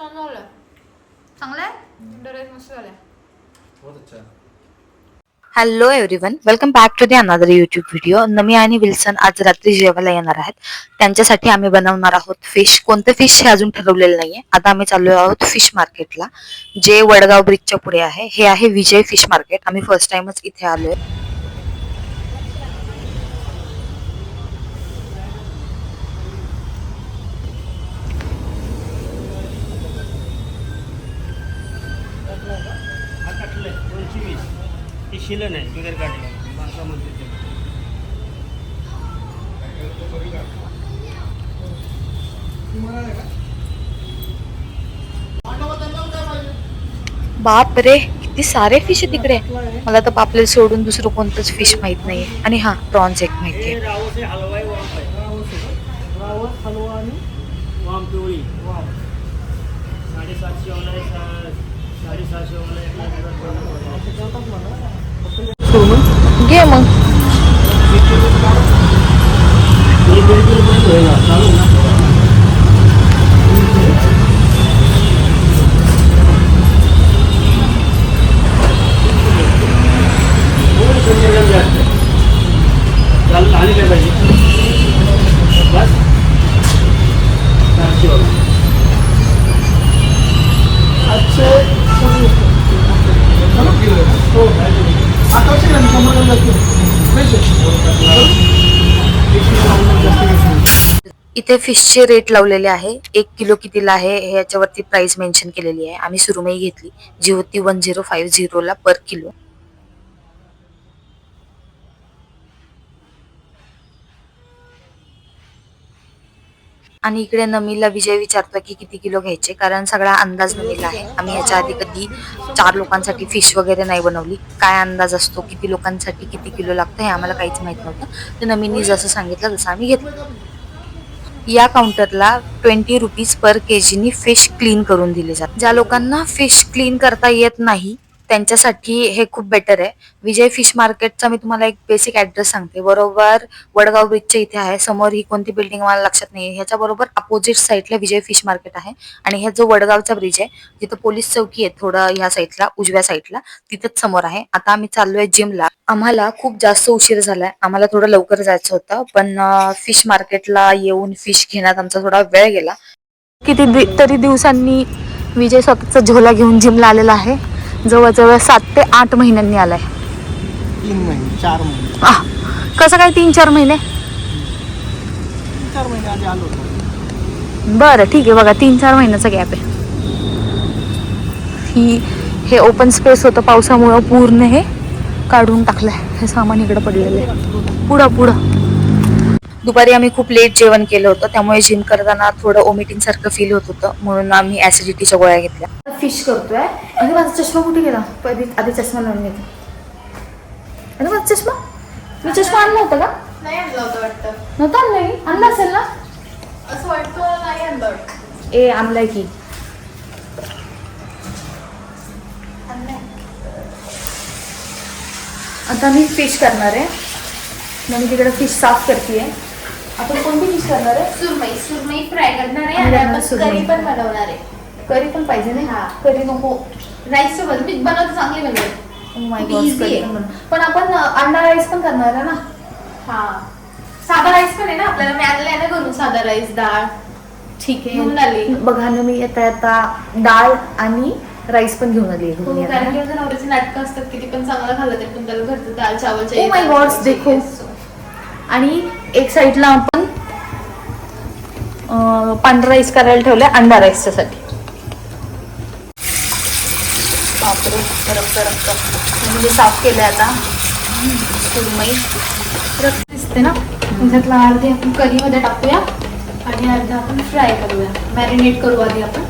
छान झालं चांगलं आहे डरेस मस्त झालं बहुत अच्छा hello everyone welcome back to the another YouTube video Nami आणि विल्सन आज रात्री जेवायला येणार आहेत. त्यांच्यासाठी आम्ही बनवणार आहोत फिश कोणतं फिश हे अजून ठरवलेलं नाहीये. आता आम्ही चाललो आहोत फिश मार्केटला जे वडगाव ब्रिजच्या पुढे आहे. हे आहे विजय फिश मार्केट आम्ही फर्स्ट टाइमच इथे आलोय हा काटलं दोनशे वीस हे शिलं नाही बिगर काढलं. बाप रे किती सारे फिश आहे तिकडे. मला तर पापलेट सोडून दुसरं कोणतंच फिश माहीत नाहीये. आणि हा प्रॉन्स एक हे वाव साडेसातशे वाला ना घे मग. इथे फिशचे रेट लावलेले आहे. एक किलो कितीला आहे हे याच्यावरती प्राइस मेन्शन केलेली आहे. आम्ही सुरुमई घेतली जी होती वन झिरो फाईव्ह झिरोला पर किलो. आणि इकडे नमीला विजय विचारतो की किती किलो घ्यायचे कारण सगळा अंदाज नमीला आहे. आम्ही याच्या आधी कधी चार लोकांसाठी फिश वगैरे नाही बनवली. काय अंदाज असतो किती लोकांसाठी किती किलो लागतं हे आम्हाला काहीच माहीत नव्हतं. तर नमीनी जसं सांगितलं तसं आम्ही घेतलं. या काउंटरला ट्वेंटी रुपीज पर केजीनी फिश क्लीन करून दिले जातात. ज्या लोकांना फिश क्लीन करता येत नाही त्यांच्यासाठी हे खूप बेटर आहे. विजय फिश मार्केटचा मी तुम्हाला एक बेसिक ऍड्रेस सांगते. बरोबर वडगाव ब्रिजच्या इथे आहे. समोर ही कोणती बिल्डिंग मला लक्षात नाही ह्याच्या बरोबर अपोजिट साईडला विजय फिश मार्केट आहे. आणि ह्या जो वडगावचा ब्रिज आहे जिथं पोलीस चौकी आहे थोडं ह्या साईडला उजव्या साईडला तिथंच समोर आहे. आता आम्ही चाललोय जिमला आम्हाला खूप जास्त उशीर झालाय. आम्हाला थोडं लवकर जायचं होतं पण फिश मार्केटला येऊन फिश घेण्यात आमचा थोडा वेळ गेला. किती तरी दिवसांनी विजय स्वतःचा झोला घेऊन जिमला आलेला आहे. जवळजवळ सात ते आठ महिन्यांनी आलाय. तीन महिने चार महिने. आह, कसं काय तीन चार महिने? तीन चार महिने आधी आलो होतो. बरं ठीक आहे. बघा तीन चार महिन्याचा गॅप आहे. ही हे ओपन स्पेस होतं पावसामुळं पूर्ण हे काढून टाकलंय. हे सामान इकडे पडलेलं आहे. पुढं पुढं. दुपारी आम्ही खूप लेट जेवण केलं होतं. त्यामुळे जिम करताना थोडं ओमिटिंग सारखं फील होत होतं. म्हणून आम्ही ऍसिडिटीच्या गोळ्या घेतल्या. फिश करतोय. आणि माझा चष्मा कुठे गेला? आधी आधी चष्मा लावून घेते. आणि माझा चष्मा? मी चष्मा आणला होता का? नाही आणलं होतं वाटतं. नव्हता आणला असेल ना? असं वाटतं नाही आणलं ए आणलाय की. आता मी फिश करणार आहे. मग मी तिकडे फिश साफ करते आपण कोणती फिश करणार आहे? सुरमई सुरमई फ्राय करणार आहे आणि आपण सुरमई. करी पण बनवणार आहे. करी पण पाहिजे नाही हा. करी नको राईस सोबत मी बनवते चांगली बनवते Oh my खूप God, easy करी आहे. पण बनव. पण आपण अं, अंडा राईस पण करणार आहे ना हा साधा राईस पण आहे ना आपल्याला मी आणलाय ना घरून साधा राईस डाळ ठीक घेऊन आली. बघा ना मी येता येता डाळ आणि राईस पण घेऊन आली आहे हो, घरी कारण आता. की माझ्या नवऱ्याचे नाटकं असतात किती पण चांगलं खाल्लं तरी पण त्याला घरचं दाल चावलच्या Oh my God, देखो. आणि एक साईडला आपण अं, पांढरा राईस करायला ठेवलाय अंडा राईसच्या साठी बापरे रक्त रक्त म्हणजे साफ केलंय आता. सुरमई. रक्त दिसते ना? त्याच्यातला अर्धी आपण करीमध्ये टाकूया आणि अर्धा आपण फ्राय करूया. मॅरिनेट करू आधी आपण.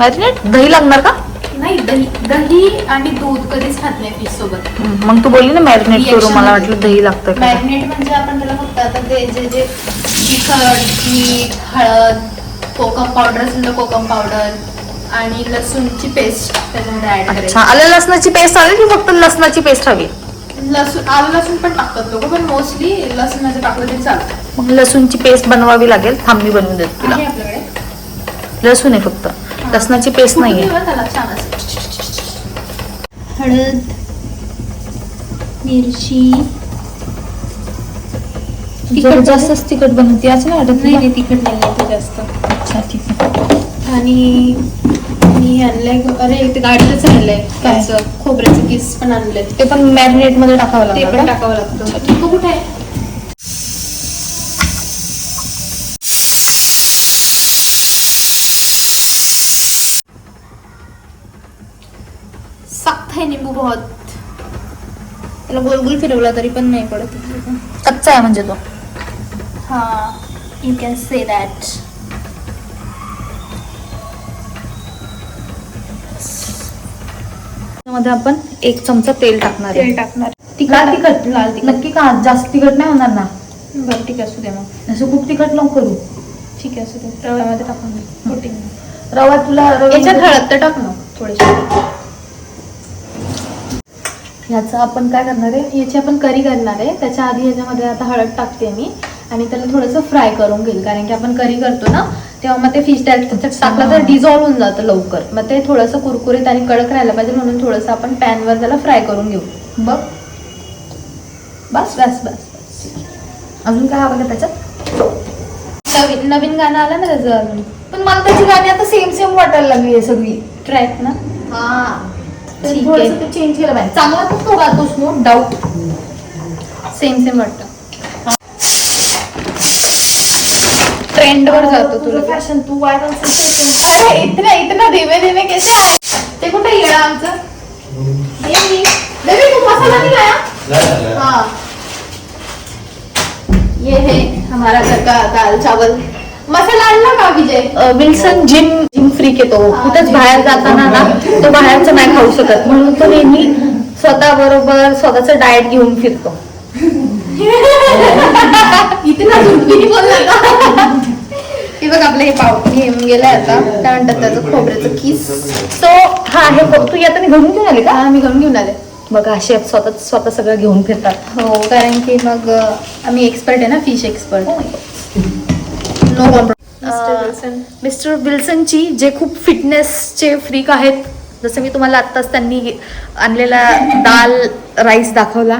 मॅरिनेट दही लागणार का? नाही दही दही आणि दूध कधीच खात नाही फिश सोबत. मग तू बोलली ना मॅरिनेट करू मला. वाटलं दही लागतं का? मॅरिनेट म्हणजे आपण त्याला फक्त आता ते जे जे तिखट मीठ हळद कोकम पावडर असेल तर कोकम पावडर आणि लसूणची पेस्ट त्याच्यामध्ये ऍड अच्छा आलं लसणाची पेस्ट हवी की फक्त लसणाची पेस्ट हवी? लसूण आलं लसूण पण टाकतात लोक पण मोस्टली लसूणाचं टाकलं तरी चालतं. मग लसूणची पेस्ट बनवावी लागेल. थांबी बनवून देते तुला. आहे आपल्याकडे. लसूण आहे फक्त. लसणाची पेस्ट त्याला? छान असं. हळद मिरची. जरा जास्तच तिखट बनवते. असं नाही वाटत नाही? नाही तिखट नाही आहे ते जास्त. अच्छा ठीक आहे आणि मी आणलंय अरे ते गाडीतच आणलंय काय? त्याचं खोबऱ्याचं किस पण आणलंय. ते पण मॅरिनेटमध्ये टाकावं ते लागतं पण का? टाकावं लागतं. तू कुठे आहे. सख्त है निंबू बहुत. त्याला गोल गोल फिरवला तरी पण नाही पडत. कच्चा आहे म्हणजे तो. हा यू कॅन से दॅट त्यामध्ये आपण एक चमचा तेल टाकणार तेल टाकणार. लाल तिखट लाल तिखट. नक्की का? जास्त तिखट नाही होणार ना? बरं ठीक असू दे मग. असं खूप तिखट नको करू. ठीक आहे असू दे. रव्यामध्ये टाकून दे. कोटिंग. रवा तुला याच्यात हळद तर टाक ना थोडीशी. ह्याचं आपण काय करणार आहे? याची आपण करी करणार आहे. त्याच्या आधी ह्याच्यामध्ये आता हळद टाकते मी. आणि त्याला थोडंसं फ्राय करून घेईल. कारण की आपण करी करतो ना तेव्हा मग ते फिश त्याच्यात टाकलं तर डिझॉल्व्ह होऊन जातं लवकर. मग ते थोडंसं कुरकुरीत आणि कडक राहायला पाहिजे म्हणून थोडंसं आपण पॅनवर त्याला फ्राय करून घेऊ. बघ. बस बस बस अजून काय हवं का त्याच्यात? नवीन नवीन गाणं आलं ना त्याचं अजून. पण मला त्याची गाणी आता सेम सेम वाटायला लागली आहे सगळी. ट्रॅक ना? हा. थोडस ते चेंज केलं पाहिजे. चांगला तो गातोस नो डाऊट सेम सेम वाटतं. ट्रेंडवर जातो तुला. ते. फॅशन तू व्हायरल अरे इतना इतना धीमे धीमे कैसे आए ते कुठे येणं आमचं? बेबी तू मसाला नहीं लाया? हाँ. ये है हमारा घर का दाल चावल. मसाला आणला का Vijay? Wilson gym gym freak येतो कुठेच बाहेर जाताना ना तो बाहेरचं नाही खाऊ शकत. म्हणून तो नेहमी स्वतः बरोबर स्वतःच डाएट घेऊन फिरतो. इतना झुंबी बोलला का? हे बघ आपलं हे पाव घेऊन गेलाय आता. काय म्हणतात त्याचं खोबऱ्याचं किस. तो हा हे बघ, तू येताना घरून घेऊन आले का? हा मी घेऊन घेऊन आले. बघा शेफ स्वतः स्वतः सगळं घेऊन फिरतात. हो कारण की मग आम्ही एक्सपर्ट आहे ना fish expert no compromise mister विल्सनची जे खूप फिटनेसचे फ्रीक आहेत जसं मी तुम्हाला आत्ताच त्यांनी आणलेला दाल राईस दाखवला.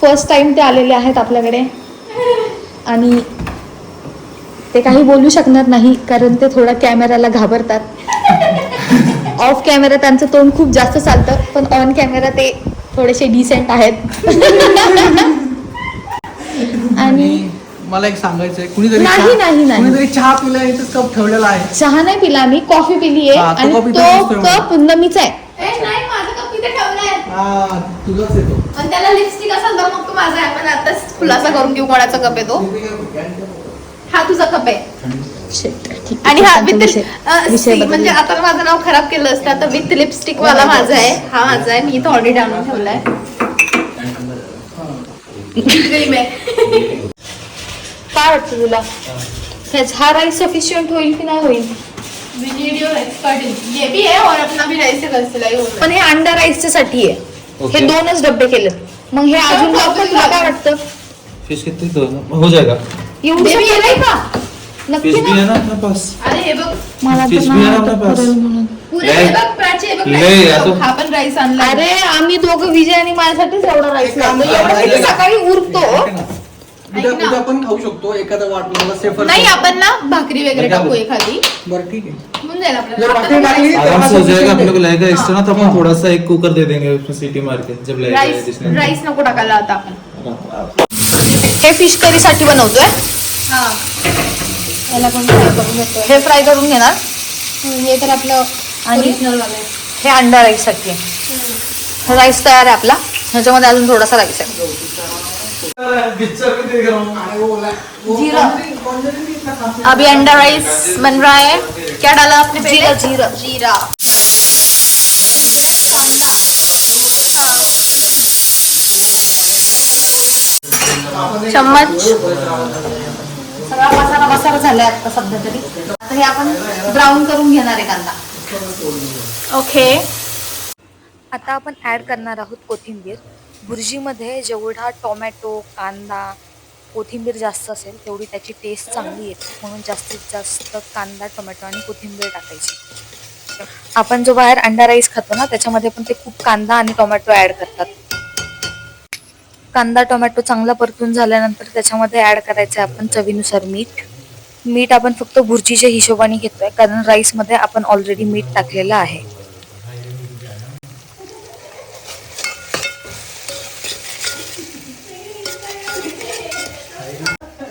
फर्स्ट टाइम ते आलेले आहेत आपल्याकडे. आणि ते काही बोलू शकणार नाही कारण ते थोडा कॅमेराला घाबरतात. ऑफ कॅमेरा त्यांचं तोंड खूप जास्त चालतं पण ऑन कॅमेरा ते थोडेसे डिसेंट आहेत. आणि मला एक सांगायचं कुणीतरी नाही, चहा- नाही, नाही. कुणीतरी चहा पिला कप ठेवलेला आहे. चहा नाही पिला मी कॉफी पिली आहे. हा, तो आणि तो. कप नमीचा आहे. नाही माझं कप इथे ठेवलाय हा तुझाच येतो. पण त्याला लिपस्टिक असेल तर मग तो माझा आहे पण आताच खुलासा करून घेऊ कोणाचा कप आहे तो हा तुझा कप आहे. आणि हा विथ. म्हणजे आता माझं नाव खराब केलं असतं आता विथ लिपस्टिक वाला माझा आहे. हा माझा आहे. मी इथं ऑलरेडी आणून ठेवलाय. काय वाटतं तुला? ह्याच- हा राईस सफिशियंट होईल की नाही होईल? वीडियो एक्सपर्ट ये भी है और अपना भी राइस से घर सिलाई हो. रहा पण हे अंडा राईसच्या साठी आहे. हे दोनच डबे केलेत. मग हे अजून तुला काय वाटतं? फिश कितनी तो हो जाएगा का? नक्की फिश भी ना ना अपने पास अरे हे बघ. मला तर fish नाही है म्हणून. पुरे लय- बघ प्राची हे बघ लय, rice या तो- हा पण राईस आणला. अरे आम्ही दोघं विजय आणि माझ्यासाठीच एवढा राईस लागतो एवढं किती. सकाळी उरतो? उद्या ऐक ना. उद्या पण खाऊ शकतो एखादा वाटलं सेफर नाही आपण ना भाकरी वगैरे टाकू एखादी. बरं ठीक आहे. होऊन जाईल जर आपल्याला भाकरी टाकली तर आराम से हो माझं जाएगा अपने को विषय लगेगा एक्स्ट्रा ना तो अपन थोड़ा सा एक कुकर दे देंगे उसमें सीटी मार के जब लगेगा राईस जिसने राईस नको टाकायला आता आपण. हे फिश करी साठी बनवतोय. हा. याला पण फ्राय करून घेतोय. हे फ्राय करून घेणार? हे तर आपलं आणि- हे अंडा राईससाठी आहे राईस तयार आहे आपला. ह्याच्यामध्ये अजून थोडासा राईस आहे. जीरा। अभी अंडा राइस बन रहा है. क्या डाला आपने जीरा. जीरा. चम्मच. सगळा मसाला मसाला झालाय आता सध्या तरी. आता हे आपण ब्राऊन करून घेणार आहे कांदा ओके. आता आपण ॲड करणार आहोत कोथिंबीर. भुर्जीमध्ये जेवढा टोमॅटो कांदा कोथिंबीर जास्त असेल तेवढी त्याची टेस्ट चांगली येते. म्हणून जास्तीत जास्त कांदा टोमॅटो आणि कोथिंबीर टाकायची. आपण जो बाहेर अंडा राईस खातो ना त्याच्यामध्ये पण ते खूप कांदा आणि टोमॅटो ऍड करतात. कांदा टोमॅटो चांगला परतून झाल्यानंतर त्याच्यामध्ये ऍड करायचं आहे आपण चवीनुसार मीठ. मीठ आपण फक्त भुर्जीच्या हिशोबाने घेतोय कारण राईसमध्ये आपण ऑलरेडी मीठ टाकलेलं आहे.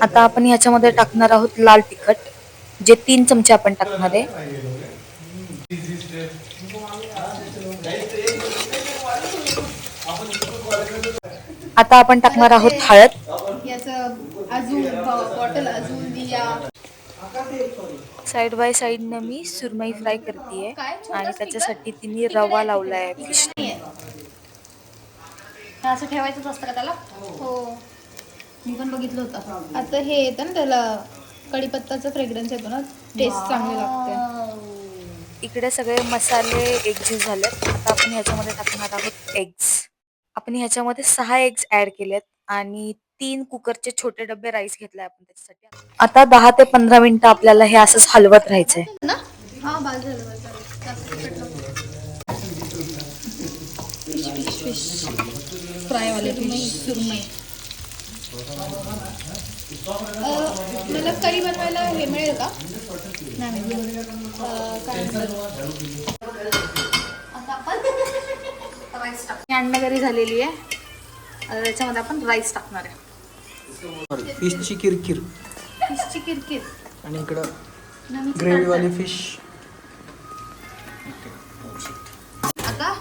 आता आपण ह्याच्यामध्ये टाकणार आहोत लाल तिखट जे तीन चमचे आपण टाकणार आहे. आता आपण टाकणार आहोत हळद. याचं अजून बॉटल अजून दिया साइड बाय साइडनं मी सुरमई फ्राय करते आणि? त्याच्यासाठी तिने रवा लावलाय. फिश असं ठेवायचंच असतं का त्याला? हो. मी पण बघितलं होतं. आता हे येतं ना त्याला. कढीपत्ताचा फ्रेग्रन्स येतो ना टेस्ट चांगली लागते. इकडे सगळे मसाले एकजीव झालेत. आता आपण ह्याच्यामध्ये टाकणार आहोत एग्स आपण ह्याच्यामध्ये सहा एग्स ऍड केलेत आणि तीन कुकरचे छोटे डबे राईस घेतले आपण त्याच्यासाठी आता दहा ते पंधरा मिनिटं आपल्याला हे असंच हलवत राहायचंय ना झालं झालं जास्त तिखट नको. फिश फिश फिश फ्रायवाले फिश सुरमई मला करी बनवायला हे मिळेल का नाही मिळेल. काय म्हणतात? आता आपण राईस टाक झालेली आहे. आता त्याच्यामध्ये आपण राईस टाकणार आहे. फिशची किरकिर. फिशची किरकिर. आणि इकडं ग्रेव्हीवाली फिश आता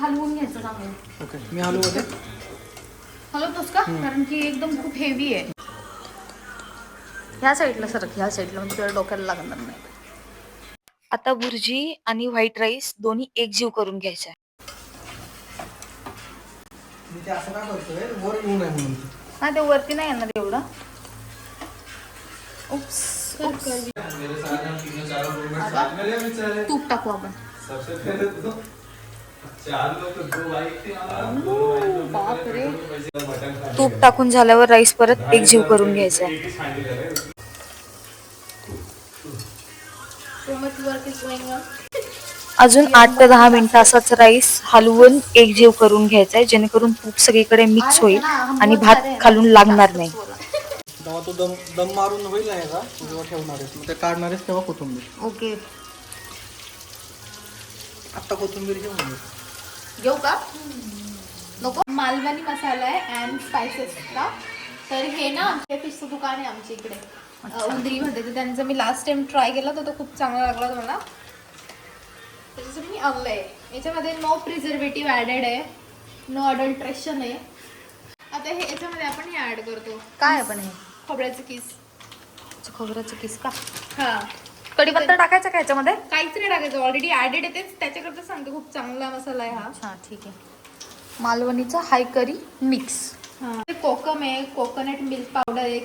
हलवून घ्यायचं चांगलं. ओके मी हलू होते हलवतोस का? कारण की एकदम खूप हेवी आहे. ह्या साईडला सरक ह्या साईडला म्हणजे तुला डोक्याला लागणार नाही. आता भुर्जी आणि व्हाईट राईस दोन्ही एकजीव करून घ्यायच्या मी ते असं का करतोय? वर येऊ नये म्हणून हा ते वरती नाही येणार एवढं. उप्स तूप टाकू आपण. बापरे. तूप टाकून झाल्यावर राईस परत एकजीव करून घ्यायचा आहे. अजून आठ ते दहा मिनिटं असाच राईस हलवून एकजीव करून घ्यायचा आहे जेणेकरून तूप सगळीकडे मिक्स होईल आणि भात खालून लागणार नाही. जेव्हा तो दम दम मारून होईल ना याचा? तेव्हा ठेवणार आहेस. मग ते काढणार आहेस तेव्हा कोथिंबीर. ओके. आत्ता कोथिंबीर घेऊन ये. घेऊ का? नको. मालवणी मसाला आहे अँड स्पायसेस का तर हे ना आमच्या फिशचं दुकान आहे आमच्या इकडे. उंदरीमध्ये तर त्यांचं मी लास्ट टाइम ट्राय केला तर तो खूप चांगला लागला मला मी याच्यामध्ये नो प्रिझर्वेटिव्ह ॲडेड आहे. नो अडल्ट्रेशन आहे. आता हे याच्यामध्ये आपण हे ॲड करतो. काय आपण हे? खोबऱ्याचं किस. खोबऱ्याचं किस का? हां. कढीपत्ता टाकायचा का याच्यामध्ये? काहीच नाही टाकायचं. ऑलरेडी ॲडेड आहे तेच. त्याच्याकरता सांगते खूप चांगला मसाला आहे हा. हा ठीक आहे. मालवणीचा हाय करी मिक्स. हा. ते कोकम आहे. कोकोनट मिल्क पावडर आहे.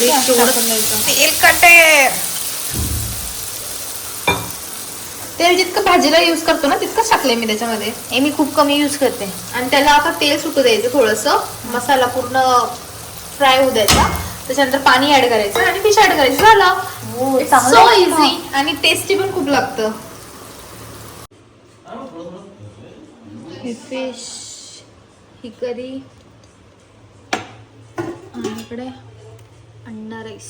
तेल कटे. तेल जितकं भाजीला यूज करतो ना तितकं टाकलंय मी त्याच्यामध्ये. हे मी खूप कमी यूज करते. आणि त्याला आता तेल सुटू द्यायचं थोडंसं. मसाला पूर्ण फ्राय होऊ द्यायचा. त्याच्यानंतर पाणी ऍड करायचं आणि फिश ऍड करायचं. झालं. हो, चांगलं सो. इझी आणि टेस्टी पण खूप लागतं. हे फिश ही करी. आणि इकडे. अंडा राईस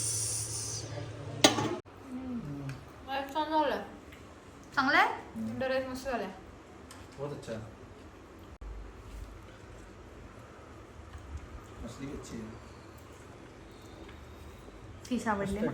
चांगलं आहे अंडा राईस मस्त झालाय. बहुत अच्छा. मछली अच्छी है फिश आवडले. ना